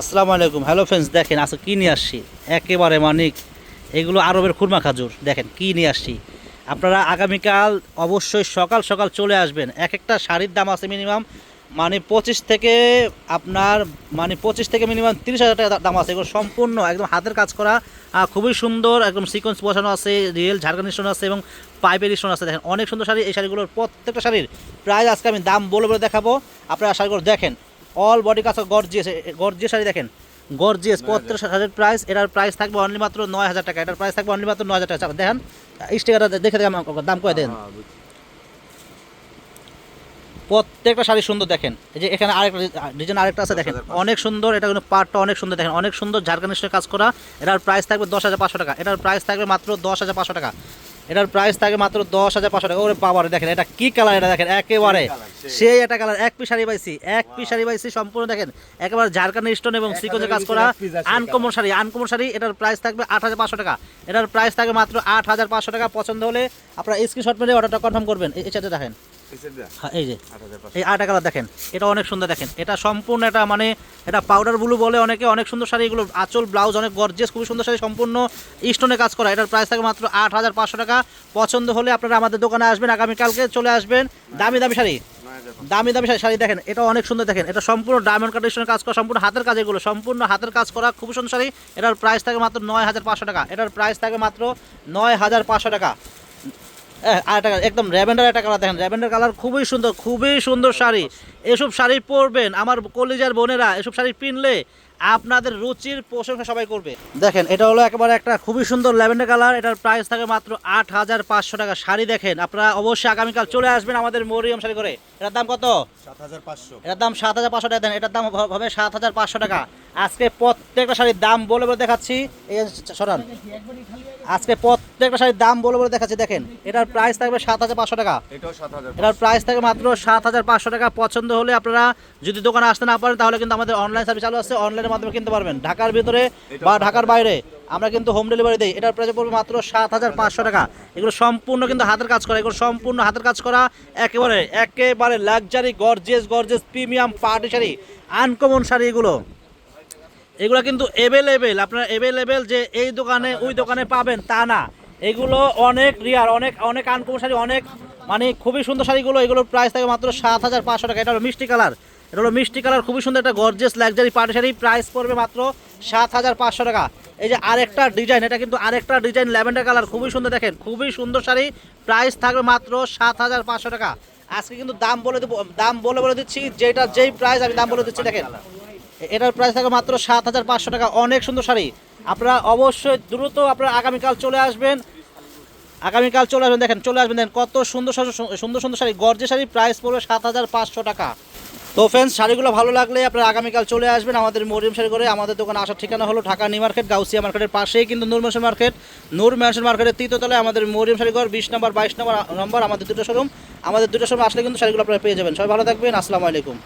আসসালামু আলাইকুম। Hello friends দেখেন আজকে কী নিয়ে আসছি? একেবারে মানিক। এগুলো আরবের খুরমা খাজুর। দেখেন কী নিয়ে আসছি। আপনারা আগামীকাল অবশ্যই সকাল সকাল চলে আসবেন। এক একটা শাড়ির দাম আছে মিনিমাম মানে পঁচিশ থেকে আপনার মানে পঁচিশ থেকে মিনিমাম তিরিশ হাজার টাকা দাম আছে। এগুলো সম্পূর্ণ একদম হাতের কাজ করা খুবই সুন্দর, একদম সিকোয়েন্স বসানো আছে রিয়েল ঝাড়খান্ড স্টোন আছে এবং পাইপের স্টোন আছে। দেখেন অনেক সুন্দর শাড়ি। এই শাড়িগুলোর প্রত্যেকটা শাড়ির প্রায় আজকে আমি দাম বলে বলে দেখাবো। আপনারা শাড়িগুলো দেখেন। অল বডি কাজ গর্জিয়াস গর্জিয়াস শাড়ি দেখেন। গর্জিয়াস প্রত্যেক শাড়ির প্রাইস এটার প্রাইস থাকবে অনলি মাত্র নয় হাজার টাকা। এটার প্রাইস থাকবে অনলি মাত্র নয় হাজার টাকা। আচ্ছা, দেখেন স্টিকারটা দেখে দেখে দাম করে দেন? প্রত্যেকটা শাড়ি সুন্দর দেখেন। এই যে এখানে আরেকটা ডিজাইন আরেকটা আছে দেখেন। অনেক সুন্দর এটা কিন্তু পার্টটা অনেক সুন্দর দেখেন। অনেক সুন্দর ঝাড়খান্ডের কাজ করা। এটার প্রাইস থাকবে দশ হাজার পাঁচশো টাকা। এটার প্রাইস থাকবে মাত্র দশ হাজার পাঁচশো টাকা। এটার প্রাইস থাকে মাত্র দশ হাজার পাঁচশো টাকা। ওরে বাবার দেখেন এটা কি কালার এটা দেখেন একেবারে। সেই। একটা কালার এক পিস শাড়ি পাইছি এক পিস শাড়ি পাইছি সম্পূর্ণ দেখেন একেবারে ঝাড়খান্ড স্টোন এবং সিকোজে কাজ করা আনকমন শাড়ি আনকমন শাড়ি এটার প্রাইস থাকবে আট হাজার পাঁচশো টাকা। এটার প্রাইস থাকে মাত্র আট হাজার পাঁচশো টাকা। পছন্দ হলে আপনারা স্ক্রিনশট মেরে অর্ডারটা কনফার্ম করবেন। এই সাথে দেখেন। হ্যাঁ এই যে। এই আটা কালার দেখেন এটা অনেক সুন্দর দেখেন। এটা সম্পূর্ণ এটা মানে এটা পাউডার ব্লু বলে অনেকে অনেক সুন্দর শাড়ি এগুলো আঁচল ব্লাউজ অনেক গর্জেস খুবই সুন্দর শাড়ি সম্পূর্ণ স্টোনে কাজ করা। এটার প্রাইস থাকে মাত্র আট হাজার পাঁচশো টাকা। পছন্দ হলে আপনারা আমাদের দোকানে আসবেন আগামীকালকে চলে আসবেন। দামি দামি শাড়ি। দামি দামি শাড়ি- দেখেন এটা অনেক সুন্দর দেখেন। এটা সম্পূর্ণ ডায়মন্ড কাটেশনের কাজ করা সম্পূর্ণ হাতের কাজ এগুলো সম্পূর্ণ হাতের কাজ করা খুব সুন্দর শাড়ি। এটার প্রাইস থাকে মাত্র নয় হাজার পাঁচশো টাকা। এটার প্রাইস থাকে মাত্র নয় হাজার পাঁচশো টাকা। আর একটা একদম র্যাভেন্ডার একটা কালার দেখেন। র্যাভেন্ডার কালার খুবই সুন্দর খুবই সুন্দর শাড়ি। এসব শাড়ি পরবেন। আমার কলিজার বোনেরা এসব শাড়ি কিনলে আপনাদের রুচির প্রশংসা সবাই করবে। দেখেন এটা হলো একেবারে একটা খুবই সুন্দর ল্যাভেন্ডার কালার। এটার প্রাইস থাকে মাত্র আট হাজার পাঁচশো টাকা। শাড়ি দেখেন আপনারা অবশ্যই আগামীকাল চলে আসবেন আমাদের মরিয়ম শাড়ি করে এটার দাম কত? সাত হাজার পাঁচশো। এটার দাম সাত হাজার পাঁচশো টাকা। দেন এটার দাম হবে সাত হাজার পাঁচশো টাকা। আজকে প্রত্যেকটা শাড়ির দাম বলে বলে দেখাচ্ছি। এই সরান। আজকে প্রত্যেকটা শাড়ির দাম বলে বলে দেখাচ্ছি দেখেন। এটার প্রাইস থাকবে সাত হাজার পাঁচশো টাকা। এটার প্রাইস থাকে মাত্র সাত হাজার পাঁচশো টাকা। পছন্দ হলে আপনারা যদি দোকানে আসতে না পারেন তাহলে কিন্তু আমাদের অনলাইন সার্ভিস চালু আছে। অনলাইনের মাধ্যমে কিনতে পারবেন। ঢাকার ভিতরে বা ঢাকার বাইরে। আমরা কিন্তু হোম ডেলিভারি দিই। এটার প্রাইস পড়বে মাত্র সাত হাজার পাঁচশো টাকা। এগুলো সম্পূর্ণ কিন্তু হাতের কাজ করা। এগুলো সম্পূর্ণ হাতের কাজ করা। একেবারে একেবারে luxury gorgeous gorgeous premium party sari uncommon sari এগুলো। এগুলো কিন্তু এভেলেবেল আপনারা এভেলেবেল যে এই দোকানে ওই দোকানে পাবেন তা না। এগুলো অনেক রিয়ার অনেক অনেক আনকমন শাড়ি অনেক মানে খুবই সুন্দর শাড়িগুলো। এগুলোর প্রাইস থাকে মাত্র সাত হাজার পাঁচশো টাকা। এটা হলো মিষ্টি কালার। এটা হলো মিষ্টি কালার, খুবই সুন্দর একটা gorgeous luxury party sari price পড়বে মাত্র সাত হাজার পাঁচশো টাকা। এই যে আরেকটা ডিজাইন এটা কিন্তু আরেকটা ডিজাইন ল্যাভেন্ডার কালার, খুবই সুন্দর দেখেন, খুবই সুন্দর শাড়ি প্রাইস থাকবে মাত্র সাত হাজার পাঁচশো টাকা। আজকে কিন্তু দাম বলে দেবো, দাম বলে বলে দিচ্ছি, যেটা যেই প্রাইস আমি দাম বলে দিচ্ছি, দেখেন। এটার প্রাইস থাকবে মাত্র সাত হাজার পাঁচশো টাকা, অনেক সুন্দর শাড়ি। আপনারা অবশ্যই দ্রুত আপনারা আগামীকাল চলে আসবেন। আগামীকাল চলে আসবেন, দেখেন, চলে আসবেন, দেখেন, কত সুন্দর- সুন্দর সুন্দর শাড়ি গর্জে শাড়ি প্রাইস পড়বে সাত হাজার পাঁচশো টাকা। তো ফ্রেন্ডস শাড়িগুলো ভালো লাগলে আপনারা আগামীকাল চলে আসবেন আমাদের মরিয়ম শাড়ি করে। আমাদের দোকানে আসার ঠিকানা হলো ঢাকা নিউ মার্কেট, গাউসিয়া মার্কেটের পাশেই কিন্তু Noor Mansion market. Noor Mansion মার্কেটের তৃতীয়তলায় আমাদের মরিয়ম শাড়ি ঘর, বিশ নম্বর, বাইশ নম্বর নম্বর, আমাদের দুটো শোরুম আমাদের দুটো শোরুম আসলে কিন্তু শাড়িগুলো আপনারা পেয়ে যাবেন। সবাই ভালো থাকবেন, আসসালামু আলাইকুম।